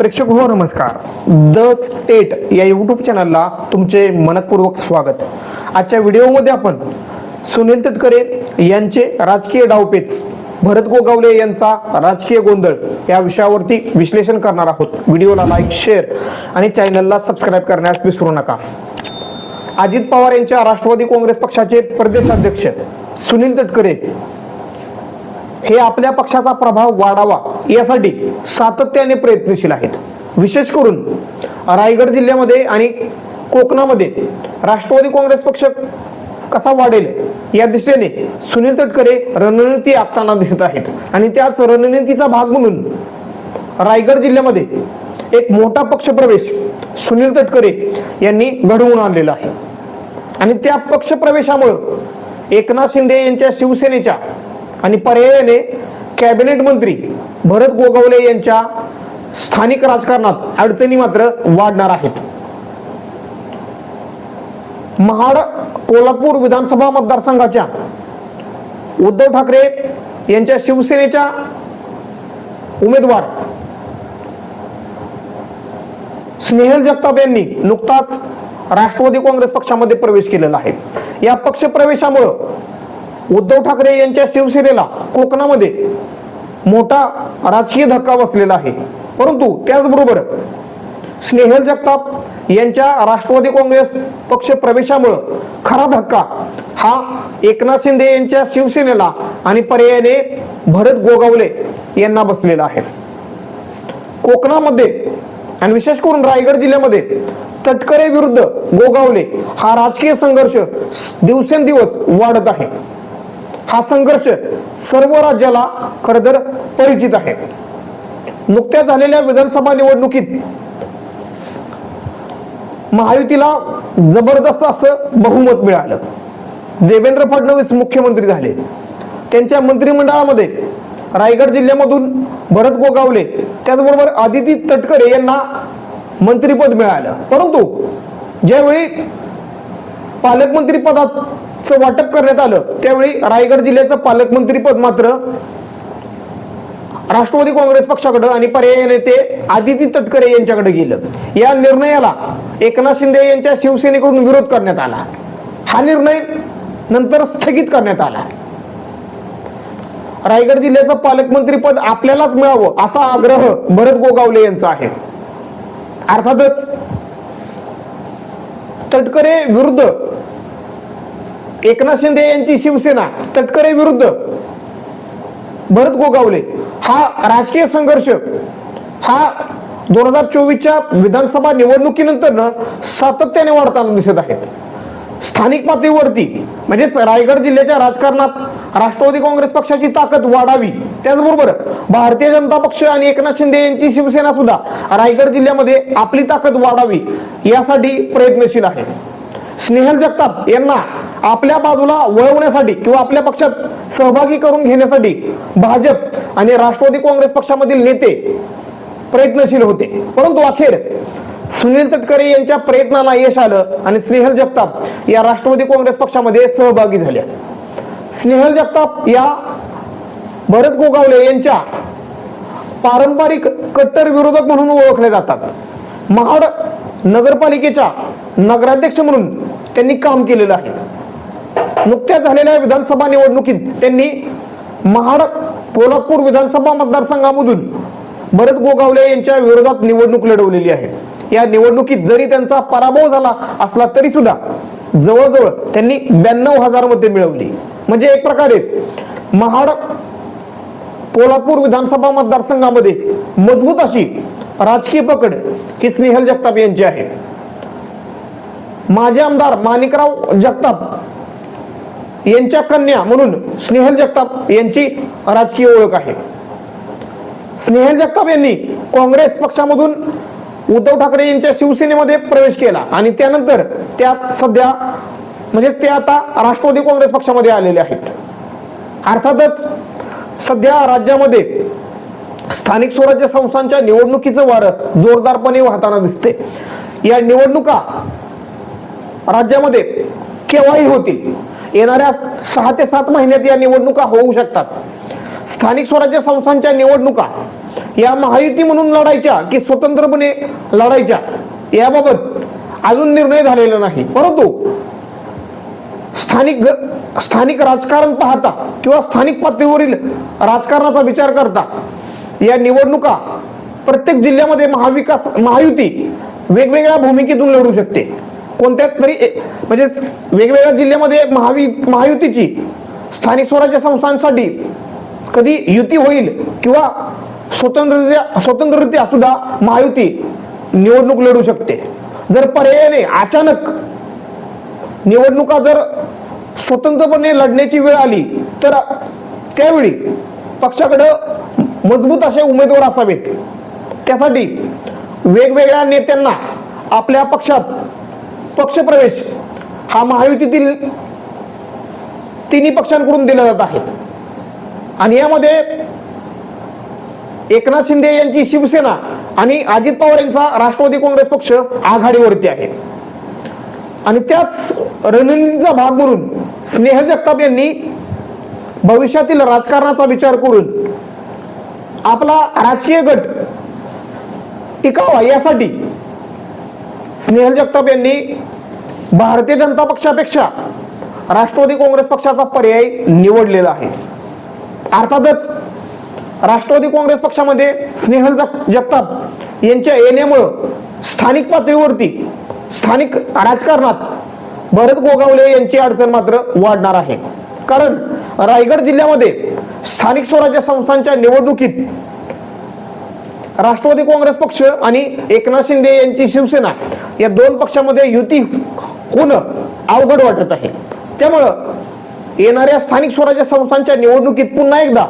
प्रेक्षक हो नमस्कार. द स्टेट या यूट्यूब चॅनलला तुमचे मनपूर्वक स्वागत. आजच्या व्हिडिओमध्ये आपण सुनील तटकरे यांचे राजकीय डावपेच भरत गोगावले यांचा राजकीय गोंधळ या विषयावरती विश्लेषण करणार आहोत. व्हिडिओला लाईक शेअर आणि चॅनलला सबस्क्राईब करण्यास विसरू नका. अजित पवार यांच्या राष्ट्रवादी काँग्रेस पक्षाचे प्रदेशाध्यक्ष सुनील तटकरे हे आपल्या पक्षाचा प्रभाव वाढावा यासाठी सातत्याने प्रयत्नशील आहेत. विशेष करून रायगड जिल्ह्यामध्ये आणि कोकणामध्ये राष्ट्रवादी काँग्रेस पक्ष कसा वाढेल या दिशेने सुनील तटकरे रणनीती आखताना दिसत आहेत. आणि त्याच रणनीतीचा भाग म्हणून रायगड जिल्ह्यामध्ये एक मोठा पक्षप्रवेश सुनील तटकरे यांनी घडवून आणलेला आहे. आणि त्या पक्षप्रवेशामुळं एकनाथ शिंदे यांच्या शिवसेनेच्या आणि पर्यायाने कॅबिनेट मंत्री भरत गोगावले यांच्या स्थानिक राजकारणात अडचणी मात्र वाढणार आहेत. महाड कोल्हापूर विधानसभा मतदारसंघाच्या उद्धव ठाकरे यांच्या शिवसेनेच्या उमेदवार स्नेहल जगताप यांनी नुकताच राष्ट्रवादी काँग्रेस पक्षामध्ये प्रवेश केलेला आहे. या पक्ष प्रवेशामुळं उद्धव ठाकरे यांच्या शिवसेनेला कोकणामध्ये मोठा राजकीय धक्का बसलेला आहे. परंतु त्याचबरोबर स्नेहल जगताप यांच्या राष्ट्रवादी काँग्रेस पक्ष प्रवेशामुळं खरा धक्का हा एकनाथ शिंदे यांच्या शिवसेनेला आणि पर्यायाने भरत गोगावले यांना बसलेला आहे. कोकणामध्ये आणि विशेष करून रायगड जिल्ह्यामध्ये तटकरे विरुद्ध गोगावले हा राजकीय संघर्ष दिवसेंदिवस वाढत आहे. हा संघर्ष सर्व राज्याला खरंतर परिचित आहे. नुकत्याच झालेल्या विधानसभा निवडणुकीत महायुतीला जबरदस्त असं बहुमत मिळालं. देवेंद्र फडणवीस मुख्यमंत्री झाले. त्यांच्या मंत्रिमंडळामध्ये रायगड जिल्ह्यामधून भरत गोगावले त्याचबरोबर आदिती तटकरे यांना मंत्रिपद मिळालं. परंतु ज्यावेळी पालकमंत्री वाटप करण्यात आलं. त्यावेळी रायगड जिल्ह्याचं पालकमंत्री पद मात्र राष्ट्रवादी काँग्रेस पक्षाकडे आणि पर्यायाने ते आदिती तटकरे यांच्याकडे गेलं. या निर्णयाला एकनाथ शिंदे यांच्या शिवसेनेकडून विरोध करण्यात आला. हा निर्णय नंतर स्थगित करण्यात आला. रायगड जिल्ह्याचं पालकमंत्री पद आपल्यालाच मिळावं असा आग्रह भरत गोगावले यांचा आहे. अर्थातच तटकरे विरुद्ध एकनाथ शिंदे यांची शिवसेना तटकरे विरुद्ध. भरत गोगावले. हा राजकीय संघर्ष हा दोन हजार चोवीसच्या विधानसभा निवडणुकीनंतर सातत्याने वाढताना दिसत आहे. स्थानिक पातळीवरती म्हणजेच रायगड जिल्ह्याच्या राजकारणात राष्ट्रवादी काँग्रेस पक्षाची ताकद वाढावी त्याचबरोबर भारतीय जनता पक्ष आणि एकनाथ शिंदे यांची शिवसेना सुद्धा रायगड जिल्ह्यामध्ये आपली ताकद वाढावी यासाठी प्रयत्नशील आहे. स्नेहल जगताप यांना आपल्या बाजूला वळवण्यासाठी किंवा आपल्या पक्षात सहभागी करून घेण्यासाठी भाजप आणि राष्ट्रवादी काँग्रेस पक्षामधील नेते प्रयत्नशील होते. परंतु अखेर सुनील तटकरे यांच्या प्रयत्नाला यश आलं आणि स्नेहल जगताप या राष्ट्रवादी काँग्रेस पक्षामध्ये सहभागी झाल्या. स्नेहल जगताप या भरत गोगावले यांच्या पारंपरिक कट्टर विरोधक म्हणून ओळखले जातात. महाड नगरपालिकेच्या नगराध्यक्ष म्हणून त्यांनी काम केलेलं आहे. नुकत्याच झालेल्या विधानसभा निवडणुकीत त्यांनी महाड कोल्हापूर विधानसभा मतदारसंघामधून भरत गोगावले यांच्या विरोधात निवडणूक लढवलेली आहे. या निवडणुकीत जरी त्यांचा पराभव झाला असला तरी सुद्धा जवळजवळ त्यांनी ब्याण्णव हजार मते मिळवली. म्हणजे एक प्रकारे महाड कोल्हापूर विधानसभा मतदारसंघामध्ये मजबूत अशी राजकीय पकड ही स्नेहल जगताप यांची आहे. माजी आमदार माणिकराव जगताप यांच्या कन्या म्हणून स्नेहल जगताप यांची राजकीय ओळख आहे. स्नेहल जगताप यांनी काँग्रेस पक्षामधून उद्धव ठाकरे यांच्या शिवसेनेमध्ये प्रवेश केला आणि त्यानंतर त्यात सध्या म्हणजे ते आता राष्ट्रवादी काँग्रेस पक्षामध्ये आलेले आहेत. अर्थातच सध्या राज्यामध्ये स्थानिक स्वराज्य संस्थांच्या निवडणुकीचं वारं जोरदारपणे वाहताना दिसते या निवडणुका राज्यामध्ये केव्हाही होतील? येणाऱ्या सहा ते सात महिन्यात या निवडणुका होऊ शकतात. स्थानिक स्वराज्य संस्थांच्या निवडणुका या महायुती म्हणून लढायच्या की स्वतंत्रपणे लढायच्या याबाबत अजून निर्णय झालेला नाही. परंतु स्थानिक स्थानिक राजकारण पाहता किंवा स्थानिक पातळीवरील राजकारणाचा विचार करता या निवडणुका प्रत्येक जिल्ह्यामध्ये महाविकास महायुती वेगवेगळ्या भूमिकेतून लढू शकते. कोणत्या तरी म्हणजे वेगवेगळ्या जिल्ह्यामध्ये महावी महायुतीची स्थानिक स्वराज्य संस्थांसाठी कधी युती होईल किंवा स्वतंत्ररित्या स्वतंत्ररित्या सुद्धा महायुती निवडणूक लढू शकते. जर पर्यायाने अचानक निवडणुका जर स्वतंत्रपणे लढण्याची वेळ आली तर त्यावेळी पक्षाकडं मजबूत असे उमेदवार असावेत. त्यासाठी वेगवेगळ्या नेत्यांना आपल्या पक्षात पक्षप्रवेश हा महायुतीतील तिन्ही पक्षांकडून दिला जात आहे. आणि यामध्ये एकनाथ शिंदे यांची शिवसेना आणि अजित पवार यांचा राष्ट्रवादी काँग्रेस पक्ष आघाडीवरती आहे. आणि त्याच रणनीतीचा भाग म्हणून स्नेह जगताप यांनी भविष्यातील राजकारणाचा विचार करून आपला राजकीय गट टिकावा यासाठी स्नेहल जगताप यांनी भारतीय जनता पक्षापेक्षा राष्ट्रवादी काँग्रेस पक्षाचा पर्याय निवडलेला आहे. अर्थातच राष्ट्रवादी काँग्रेस पक्षामध्ये स्नेहल जग जगताप यांच्या येण्यामुळं स्थानिक पातळीवरती स्थानिक राजकारणात भरत गोगावले यांची अडचण मात्र वाढणार आहे. कारण रायगड जिल्ह्यामध्ये स्थानिक स्वराज्य संस्थांच्या निवडणुकीत राष्ट्रवादी काँग्रेस पक्ष आणि एकनाथ शिंदे यांची शिवसेना या दोन पक्षामध्ये युती होणं अवघड वाटत आहे. त्यामुळं येणाऱ्या स्थानिक स्वराज्य संस्थांच्या निवडणुकीत पुन्हा एकदा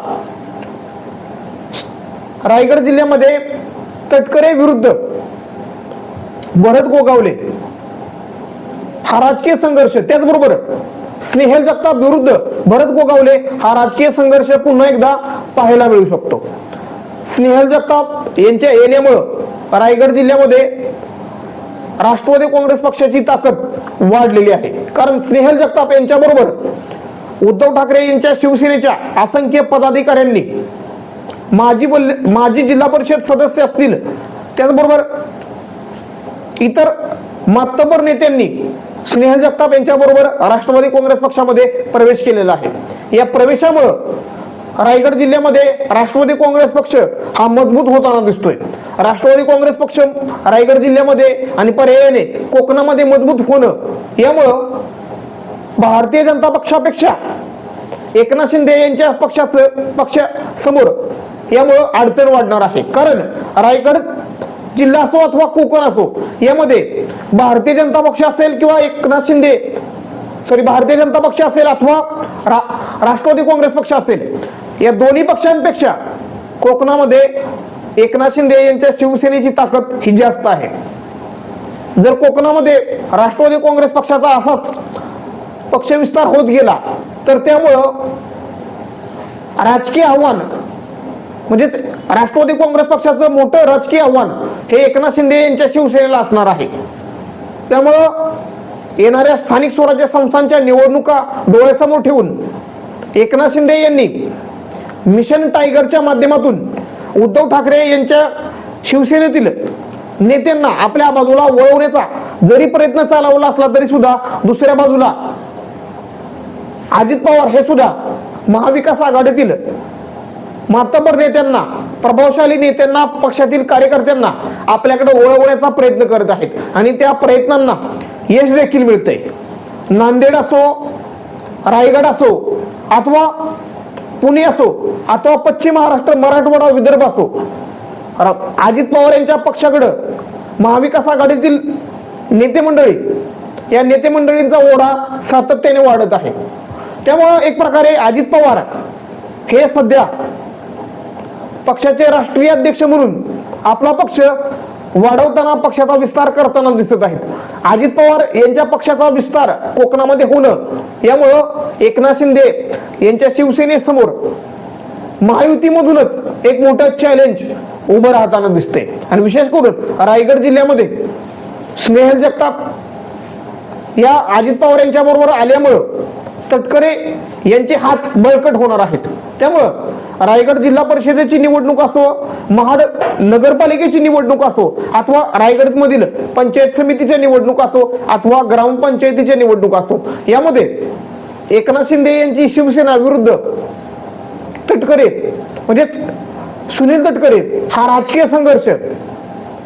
रायगड जिल्ह्यामध्ये तटकरे विरुद्ध भरत गोगावले हा राजकीय संघर्ष त्याचबरोबर स्नेहल जगताप विरुद्ध भरत गोगावले हा राजकीय संघर्ष पुन्हा एकदा पाहायला मिळू शकतो. स्नेहल जगताप यांच्या येण्यामुळं रायगड जिल्ह्यामध्ये राष्ट्रवादी काँग्रेस पक्षाची ताकद वाढलेली आहे. कारण स्नेहल जगताप यांच्याबरोबर उद्धव ठाकरे यांच्या शिवसेनेच्या असंख्य पदाधिकाऱ्यांनी माजी बल्ले माजी जिल्हा परिषद सदस्य असतील त्याचबरोबर इतर मातबर नेत्यांनी स्नेहल जगताप यांच्याबरोबर राष्ट्रवादी काँग्रेस पक्षामध्ये प्रवेश केलेला आहे. या प्रवेशामुळं रायगड जिल्ह्यामध्ये राष्ट्रवादी काँग्रेस पक्ष हा मजबूत होताना दिसतोय. राष्ट्रवादी काँग्रेस पक्ष रायगड जिल्ह्यामध्ये आणि पर्यायाने कोकणामध्ये मजबूत होणं यामुळं भारतीय जनता पक्षापेक्षा एकनाथ शिंदे यांच्या पक्षाचं पक्षासमोर यामुळं अडचण वाढणार आहे. कारण रायगड जिल्हा असो अथवा कोकण असो यामध्ये भारतीय जनता पक्ष असेल किंवा एकनाथ शिंदे सॉरी भारतीय जनता पक्ष असेल अथवा रा- राष्ट्रवादी काँग्रेस पक्ष असेल या दोन्ही पक्षांपेक्षा कोकणामध्ये एकनाथ शिंदे यांच्या शिवसेनेची ताकद ही जास्त आहे. जर कोकणामध्ये राष्ट्रवादी काँग्रेस पक्षाचा असाच पक्षविस्तार होत गेला तर त्यामुळं राजकीय आव्हान म्हणजेच राष्ट्रवादी काँग्रेस पक्षाचं मोठं राजकीय आव्हान हे एकनाथ शिंदे यांच्या शिवसेनेला असणार आहे. त्यामुळं येणाऱ्या स्थानिक स्वराज्य संस्थांच्या निवडणुका डोळ्यासमोर ठेवून एकनाथ शिंदे यांनी मिशन टायगरच्या माध्यमातून उद्धव ठाकरे यांच्या शिवसेनेतील नेत्यांना आपल्या बाजूला वळवण्याचा जरी प्रयत्न चालवला असला तरी सुद्धा दुसऱ्या बाजूला अजित पवार हे सुद्धा महाविकास आघाडीतील मातबर नेत्यांना प्रभावशाली नेत्यांना पक्षातील कार्यकर्त्यांना आपल्याकडे वळवण्याचा प्रयत्न करत आहेत. आणि त्या प्रयत्नांना यश देखील मिळतंय. नांदेड असो रायगड असो अथवा पुणे असो अथवा पश्चिम महाराष्ट्र मराठवाडा विदर्भ असो. अजित पवार यांच्या पक्षाकडं महाविकास आघाडीतील नेते मंडळी या नेते मंडळींचा ओढा सातत्याने वाढत आहे. त्यामुळं एक प्रकारे अजित पवार हे सध्या पक्षाचे राष्ट्रीय अध्यक्ष म्हणून आपला पक्ष वाढवताना पक्षाचा विस्तार करताना दिसत आहेत. अजित पवार यांच्या पक्षाचा विस्तार कोकणामध्ये होणं यामुळं एकनाथ शिंदे यांच्या शिवसेनेसमोर महायुतीमधूनच एक मोठं चॅलेंज उभं राहताना दिसते आणि विशेष करून रायगड जिल्ह्यामध्ये स्नेहल जगताप या अजित पवार यांच्या बरोबर आल्यामुळं तटकरे यांचे हात बळकट होणार आहेत. त्यामुळं रायगड जिल्हा परिषदेची निवडणूक असो महाड नगरपालिकेची निवडणूक असो अथवा रायगड मधील पंचायत समितीच्या निवडणूक असो अथवा ग्रामपंचायतीच्या निवडणूक असो यामध्ये एकनाथ शिंदे यांची शिवसेना विरुद्ध तटकरे म्हणजेच सुनील तटकरे हा राजकीय संघर्ष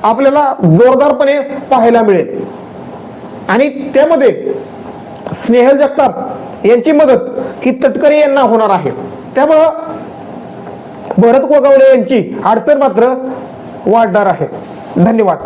आपल्याला जोरदारपणे पाहायला मिळेल. आणि त्यामध्ये स्नेहल जगताप यांची मदत ही तटकरे यांना होणार आहे. त्यामुळं भरत कोगावले यांची अडचण मात्र वाढणार आहे. धन्यवाद.